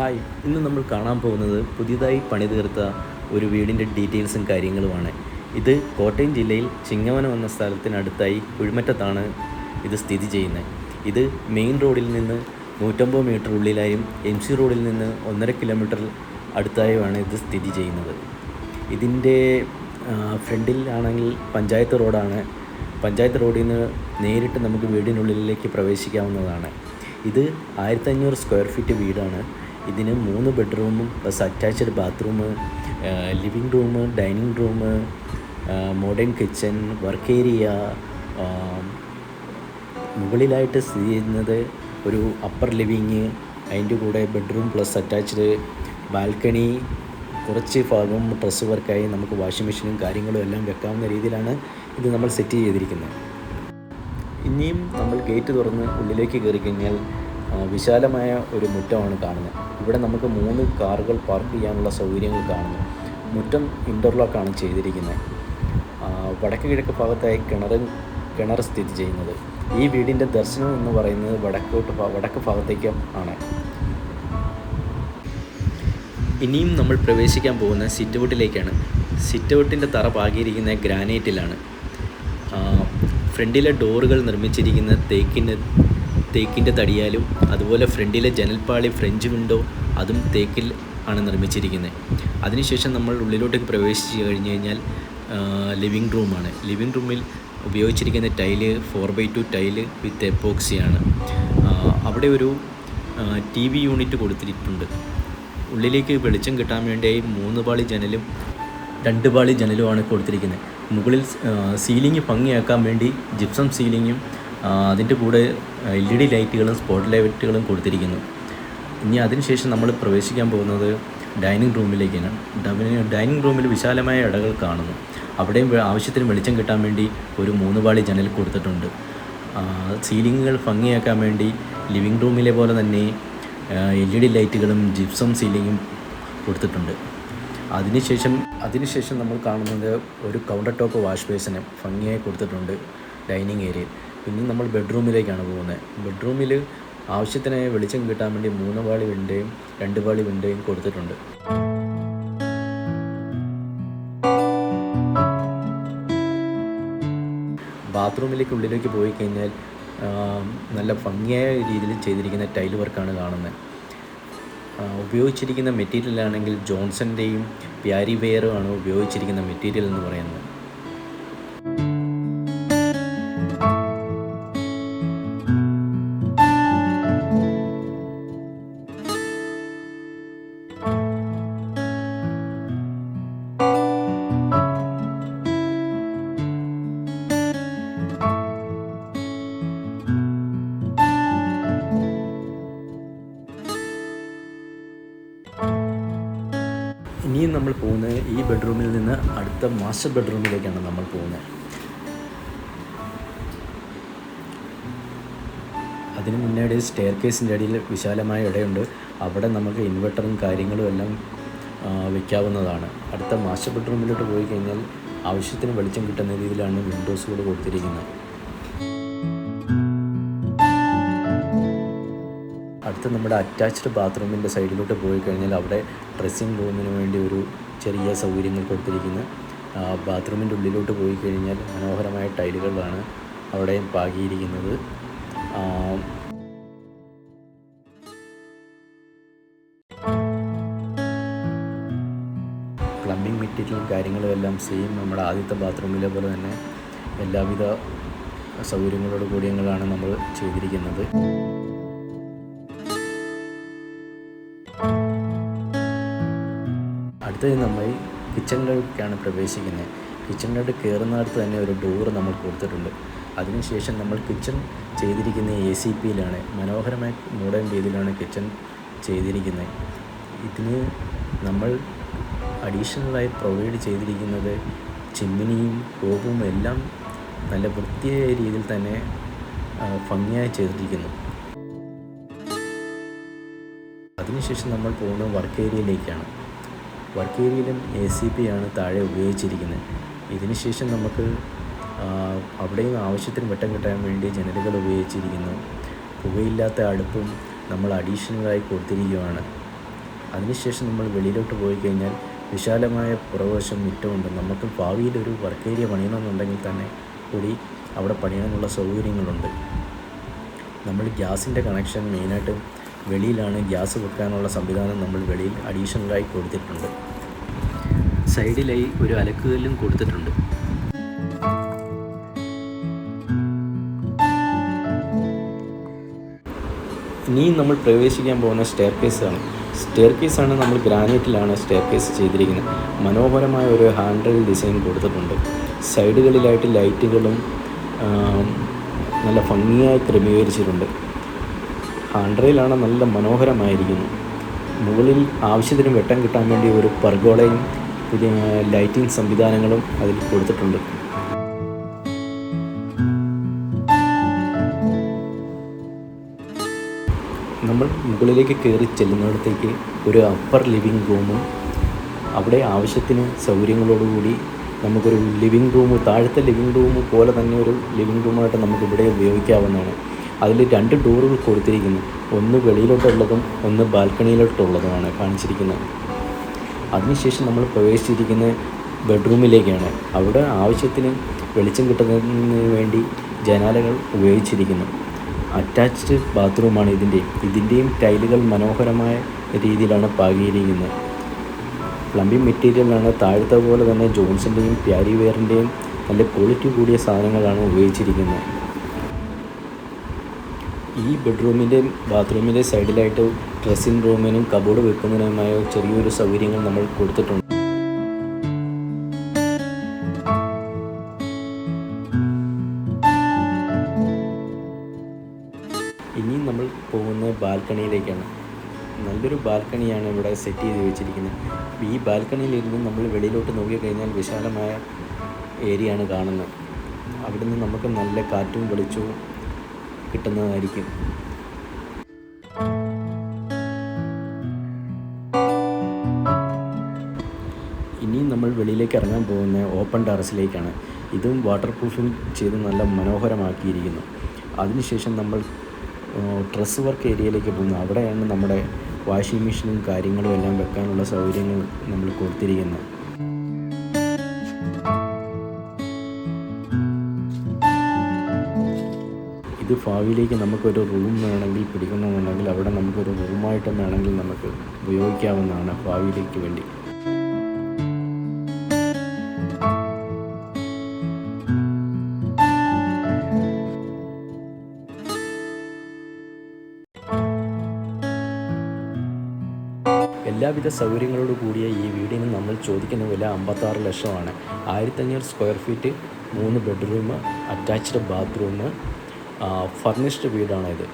Hi ഇന്ന് നമ്മൾ കാണാൻ പോകുന്നത് പുതിയതായി പണിതീർത്ത ഒരു വീടിന്റെ ഡീറ്റെയിൽസും കാര്യങ്ങളുമാണ്. ഇത് കോട്ടയം ജില്ലയിൽ ചിങ്ങവനം എന്ന സ്ഥലത്തിനടുത്തായി കുഴിമറ്റത്താണ് ഇത് സ്ഥിതി ചെയ്യുന്നത്. ഇത് മെയിൻ റോഡിൽ നിന്ന് നൂറ്റമ്പത് മീറ്റർ ഉള്ളിലായും എം സി റോഡിൽ നിന്ന് ഒന്നര കിലോമീറ്റർ അടുത്തായുമാണ് ഇത് സ്ഥിതി ചെയ്യുന്നത്. ഇതിന്റെ ഫ്രണ്ടിൽ ആണെങ്കിൽ പഞ്ചായത്ത് റോഡാണ്. പഞ്ചായത്ത് റോഡിൽ നിന്ന് നേരിട്ട് നമുക്ക് വീടിനുള്ളിലേക്ക് പ്രവേശിക്കാവുന്നതാണ്. ഇത് ആയിരത്തഞ്ഞൂറ് സ്ക്വയർ ഫീറ്റ് വീടാണ്. ഇതിന് മൂന്ന് ബെഡ്റൂമും plus attached bathroom living room dining room modern kitchen work area മുകളിലായിട്ട് സ്ഥിതി ചെയ്യുന്നത് ഒരു അപ്പർ ലിവിങ് അതിന്റെ കൂടെ ബെഡ്റൂം പ്ലസ് അറ്റാച്ച്ഡ് ബാൽക്കണി കുറച്ച് ഭാഗം ഡ്രസ്സ് വർക്കായി നമുക്ക് വാഷിംഗ് മെഷീനും കാര്യങ്ങളും എല്ലാം വെക്കാവുന്ന രീതിയിലാണ് ഇത് നമ്മൾ സെറ്റ് ചെയ്തിരിക്കുന്നത്. ഇനിയും നമ്മൾ ഗേറ്റ് തുറന്ന് ഉള്ളിലേക്ക് കയറി കഴിഞ്ഞാൽ വിശാലമായ ഒരു മുറ്റമാണ് കാണുന്നത്. ഇവിടെ നമുക്ക് മൂന്ന് കാറുകൾ പാർക്ക് ചെയ്യാനുള്ള സൗകര്യങ്ങൾ കാണുന്നു. മുറ്റം ഇന്റർലോക്കാണ് ചെയ്തിരിക്കുന്നത്. വടക്ക് കിഴക്ക് ഭാഗത്തായി കിണർ കിണർ സ്ഥിതി ചെയ്യുന്നത്. ഈ വീടിന്റെ ദർശനം എന്ന് പറയുന്നത് വടക്കോട്ട് വടക്ക് ഭാഗത്തേക്ക് ആണ്. ഇനിയും നമ്മൾ പ്രവേശിക്കാൻ പോകുന്ന സിറ്റൗട്ടിലേക്കാണ് സിറ്റൗട്ടിന്റെ തറ പാകിയിരിക്കുന്ന ഗ്രാനൈറ്റിലാണ്. ഫ്രണ്ടിലെ ഡോറുകൾ നിർമ്മിച്ചിരിക്കുന്ന തേക്കിന്റെ തേക്കിന്റെ തടിയാലും അതുപോലെ ഫ്രണ്ടിലെ ജനൽപ്പാളി ഫ്രഞ്ച് വിൻഡോ അതും തേക്കിൽ ആണ് നിർമ്മിച്ചിരിക്കുന്നത്. അതിനുശേഷം നമ്മൾ ഉള്ളിലോട്ടേക്ക് പ്രവേശിച്ച് കഴിഞ്ഞ് കഴിഞ്ഞാൽ ലിവിങ് റൂമാണ് ലിവിങ് റൂമിൽ ഉപയോഗിച്ചിരിക്കുന്ന tile four by two tile with എപ്പോക്സിയാണ് അവിടെ ഒരു ടി വി യൂണിറ്റ് കൊടുത്തിട്ടുണ്ട്. ഉള്ളിലേക്ക് വെളിച്ചം കിട്ടാൻ വേണ്ടിയായി മൂന്ന് പാളി ജനലും രണ്ട് പാളി ജനലുമാണ് കൊടുത്തിരിക്കുന്നത്. മുകളിൽ സീലിംഗ് ഭംഗിയാക്കാൻ വേണ്ടി ജിപ്സം സീലിങ്ങും അതിന്റെ കൂടെ എൽ ഇ ഡി ലൈറ്റുകളും സ്പോട്ട് ലൈറ്റുകളും കൊടുത്തിരിക്കുന്നു. ഇനി അതിനുശേഷം നമ്മൾ പ്രവേശിക്കാൻ പോകുന്നത് ഡൈനിങ് റൂമിലേക്കാണ്. ഡൈനിങ് റൂമിൽ വിശാലമായ ഇടകൾ കാണുന്നു. അവിടെയും ആവശ്യത്തിന് വെളിച്ചം കിട്ടാൻ വേണ്ടി ഒരു മൂന്ന് പാളി ജനൽ കൊടുത്തിട്ടുണ്ട്. സീലിങ്ങുകൾ ഭംഗിയാക്കാൻ വേണ്ടി ലിവിങ് റൂമിലെ പോലെ തന്നെ എൽ ഇ ഡി ലൈറ്റുകളും ജിപ്സം സീലിങ്ങും കൊടുത്തിട്ടുണ്ട്. അതിനുശേഷം അതിനുശേഷം നമ്മൾ കാണുന്നത് ഒരു കൗണ്ടർ ടോപ്പ് വാഷ് ബേസിന് ഭംഗിയായി കൊടുത്തിട്ടുണ്ട് ഡൈനിങ് ഏരിയയിൽ. പിന്നെ നമ്മൾ ബെഡ്റൂമിലേക്കാണ് പോകുന്നത് ബെഡ്റൂമിൽ ആവശ്യത്തിന് വെളിച്ചം കിട്ടാൻ വേണ്ടി മൂന്ന് പാളി വിൻഡോയും രണ്ട് പാളി വിൻഡോയും കൊടുത്തിട്ടുണ്ട്. ബാത്റൂമിലേക്ക് ഉള്ളിലേക്ക് പോയി കഴിഞ്ഞാൽ നല്ല ഭംഗിയായ രീതിയിൽ ചെയ്തിരിക്കുന്ന ടൈൽ വർക്കാണ് കാണുന്നത് ഉപയോഗിച്ചിരിക്കുന്ന മെറ്റീരിയലാണെങ്കിൽ ജോൺസന്റെയും പ്യാരി വെയറും ആണ് ഉപയോഗിച്ചിരിക്കുന്ന മെറ്റീരിയൽ എന്ന് പറയുന്നത്. നമ്മൾ പോകുന്നത് ഈ ബെഡ്റൂമിൽ നിന്ന് അടുത്ത മാസ്റ്റർ ബെഡ്റൂമിലേക്കാണ് നമ്മൾ പോകുന്നത്. അതിന് മുന്നേ സ്റ്റെയർ കേസിന്റെ അടിയിൽ വിശാലമായ ഇടയുണ്ട്. അവിടെ നമുക്ക് ഇൻവെർട്ടറും കാര്യങ്ങളും എല്ലാം വയ്ക്കാവുന്നതാണ് അടുത്ത മാസ്റ്റർ ബെഡ്റൂമിലോട്ട് പോയി കഴിഞ്ഞാൽ ആവശ്യത്തിന് വെളിച്ചം കിട്ടുന്ന രീതിയിലാണ് വിൻഡോസുകൾ കൊടുത്തിരിക്കുന്നത്. അടുത്ത നമ്മുടെ അറ്റാച്ച്ഡ് ബാത്റൂമിന്റെ സൈഡിലോട്ട് പോയി കഴിഞ്ഞാൽ അവിടെ ഡ്രസ്സിംഗ് റൂമിന് വേണ്ടി ഒരു ചെറിയ സൗകര്യങ്ങൾ കൊടുത്തിരിക്കുന്നു. ബാത്റൂമിന്റെ ഉള്ളിലോട്ട് പോയി കഴിഞ്ഞാൽ മനോഹരമായ ടൈലുകളാണ് അവിടെ പാകിയിരിക്കുന്നത്. പ്ലംബിംഗ് മെറ്റീരിയലും കാര്യങ്ങളും എല്ലാം സെയിം നമ്മുടെ ആദ്യത്തെ ബാത്റൂമിലെ പോലെ തന്നെ എല്ലാവിധ സൗകര്യങ്ങളോട് കൂടിയങ്ങളാണ് നമ്മൾ ചെയ്തിരിക്കുന്നത്. അടുത്തത് നമ്മൾ കിച്ചണിലേക്കാണ് പ്രവേശിക്കുന്നത്. കിച്ചണിലോട്ട് കയറുന്നിടത്ത് തന്നെ ഒരു ഡോർ നമ്മൾ കൊടുത്തിട്ടുണ്ട്. അതിനുശേഷം നമ്മൾ കിച്ചൺ ചെയ്തിരിക്കുന്ന എ സി പിയിലാണ് മനോഹരമായ മോഡേൺ രീതിയിലാണ് കിച്ചൺ ചെയ്തിരിക്കുന്നത്. ഇതിന് നമ്മൾ അഡീഷണലായി പ്രൊവൈഡ് ചെയ്തിരിക്കുന്നത് ചിമ്മിനിയും കോപ്പും എല്ലാം നല്ല വൃത്തിയായ രീതിയിൽ തന്നെ ഭംഗിയായി ചെയ്തിരിക്കുന്നു. അതിനുശേഷം നമ്മൾ പോകുന്നത് വർക്ക് ഏരിയയിലേക്കാണ്. വർക്ക് ഏരിയയിലും എ സി പി ആണ് താഴെ ഉപയോഗിച്ചിരിക്കുന്നത്. ഇതിനുശേഷം നമുക്ക് അവിടെയും ആവശ്യത്തിന് വെട്ടം കിട്ടാൻ വേണ്ടി ജനലുകൾ ഉപയോഗിച്ചിരിക്കുന്നു. പുകയില്ലാത്ത അടുപ്പും നമ്മൾ അഡീഷണലായി കൊടുത്തിരിക്കുകയാണ്. അതിനുശേഷം നമ്മൾ വെളിയിലോട്ട് പോയി കഴിഞ്ഞാൽ വിശാലമായ പുറവശം മുറ്റമുണ്ട്. നമുക്ക് ഭാവിയിൽ ഒരു വർക്ക് ഏരിയ പണിയണമെന്നുണ്ടെങ്കിൽ തന്നെ കൂടി അവിടെ പണിയാനുള്ള സൗകര്യങ്ങളുണ്ട്. നമ്മൾ ഗ്യാസിന്റെ കണക്ഷൻ മെയിനായിട്ട് വെളിയിലാണ് ഗ്യാസ് വെക്കാനുള്ള സംവിധാനം നമ്മൾ വെളിയിൽ അഡീഷണലായി കൊടുത്തിട്ടുണ്ട്. സൈഡിലായി ഒരു അലക്കുകല്ലും കൊടുത്തിട്ടുണ്ട്. ഇനി നമ്മൾ പ്രവേശിക്കാൻ പോകുന്ന സ്റ്റെയർ കേസാണ് സ്റ്റെയർ കേസാണ് നമ്മൾ ഗ്രാനൈറ്റിലാണ് സ്റ്റെയർ കേസ് ചെയ്തിരിക്കുന്നത്. മനോഹരമായ ഒരു ഹാൻഡ് റെയിൽ ഡിസൈൻ കൊടുത്തിട്ടുണ്ട്. സൈഡുകളിലായിട്ട് ലൈറ്റുകളും നല്ല ഭംഗിയായി ക്രമീകരിച്ചിട്ടുണ്ട്. റെയിലാണ് നല്ല മനോഹരമായിരിക്കുന്നു. മുകളിൽ ആവശ്യത്തിന് വെട്ടം കിട്ടാൻ വേണ്ടി ഒരു പർഗോളയും പുതിയ ലൈറ്റിംഗ് സംവിധാനങ്ങളും അതിൽ കൊടുത്തിട്ടുണ്ട്. നമ്മൾ മുകളിലേക്ക് കയറി ചെല്ലുന്നിടത്തേക്ക് ഒരു അപ്പർ ലിവിങ് റൂമും അവിടെ ആവശ്യത്തിന് സൗകര്യങ്ങളോടുകൂടി നമുക്കൊരു ലിവിങ് റൂം താഴത്തെ ലിവിങ് റൂം പോലെ തന്നെ ഒരു ലിവിങ് റൂമായിട്ട് നമുക്ക് ഇവിടെ ഉപയോഗിക്കാവുന്നതാണ്. അതിൽ രണ്ട് ഡോറുകൾ കൊടുത്തിരിക്കുന്നു. ഒന്ന് വെളിയിലോട്ടുള്ളതും ഒന്ന് ബാൽക്കണിയിലോട്ടുള്ളതുമാണ് കാണിച്ചിരിക്കുന്നത്. അതിനുശേഷം നമ്മൾ പ്രവേശിച്ചിരിക്കുന്ന ബെഡ്റൂമിലേക്കാണ്. അവിടെ ആവശ്യത്തിന് വെളിച്ചം കിട്ടുന്നതിന് വേണ്ടി ജനാലകൾ ഉപയോഗിച്ചിരിക്കുന്നു. അറ്റാച്ച്ഡ് ബാത്റൂമാണ് ഇതിന്റെ. ഇതിന്റെയും ടൈലുകൾ മനോഹരമായ രീതിയിലാണ് പാകിയിരിക്കുന്നത്. പ്ലംബിംഗ് മെറ്റീരിയലാണ് താഴത്തെ പോലെ തന്നെ ജോൺസിന്റെയും പ്യാരിവെയറിന്റെയും നല്ല ക്വാളിറ്റി കൂടിയ സാധനങ്ങളാണ് ഉപയോഗിച്ചിരിക്കുന്നത്. ഈ ബെഡ്റൂമിന്റെയും ബാത്റൂമിന്റെ സൈഡിലായിട്ട് ഡ്രസ്സിംഗ് റൂമിനും കബോർഡ് വെക്കുന്നതിനുമായ ചെറിയൊരു സൗകര്യങ്ങൾ നമ്മൾ കൊടുത്തിട്ടുണ്ട്. ഇനി നമ്മൾ പോകുന്നത് ബാൽക്കണിയിലേക്കാണ്. നല്ലൊരു ബാൽക്കണിയാണ് ഇവിടെ സെറ്റ് ചെയ്ത് വെച്ചിരിക്കുന്നത്. ഈ ബാൽക്കണിയിലിരുന്ന് നമ്മൾ വെളിയിലോട്ട് നോക്കിക്കഴിഞ്ഞാൽ വിശാലമായ ഏരിയയാണ് കാണുന്നത്. അവിടുന്ന് നമുക്ക് നല്ല കാറ്റും വെളിച്ചവും കിട്ടുന്നതായിരിക്കും. ഇനി നമ്മൾ വെളിയിലേക്ക് ഇറങ്ങാൻ പോകുന്ന ഓപ്പൺ ടെറസിലേക്കാണ്. ഇതും വാട്ടർ പ്രൂഫിംഗ് ചെയ്ത് നല്ല മനോഹരമാക്കിയിരിക്കുന്നു. അതിനുശേഷം നമ്മൾ ഡ്രസ് വർക്ക് ഏരിയയിലേക്ക് പോകുന്നു. അവിടെയാണ് നമ്മുടെ വാഷിംഗ് മെഷീനും കാര്യങ്ങളും എല്ലാം വെക്കാനുള്ള സൗകര്യങ്ങൾ നമ്മൾ കൊടുത്തിരിക്കുന്നത്. ഇത് ഭാവിയിലേക്ക് നമുക്കൊരു റൂം വേണമെങ്കിൽ പിടിക്കണമെന്നുണ്ടെങ്കിൽ അവിടെ നമുക്കൊരു റൂമായിട്ട് വേണമെങ്കിൽ നമുക്ക് ഉപയോഗിക്കാവുന്നതാണ് ഭാവിയിലേക്ക് വേണ്ടി. എല്ലാവിധ സൗകര്യങ്ങളോട് കൂടിയ ഈ വീടിന് നമ്മൾ ചോദിക്കുന്ന വില അമ്പത്താറ് ലക്ഷമാണ്. ആയിരത്തഞ്ഞൂറ് സ്ക്വയർ ഫീറ്റ് മൂന്ന് ബെഡ്റൂം അറ്റാച്ച്ഡ് ബാത്റൂം ഫർണിഷ്ഡ് വീടാണിത്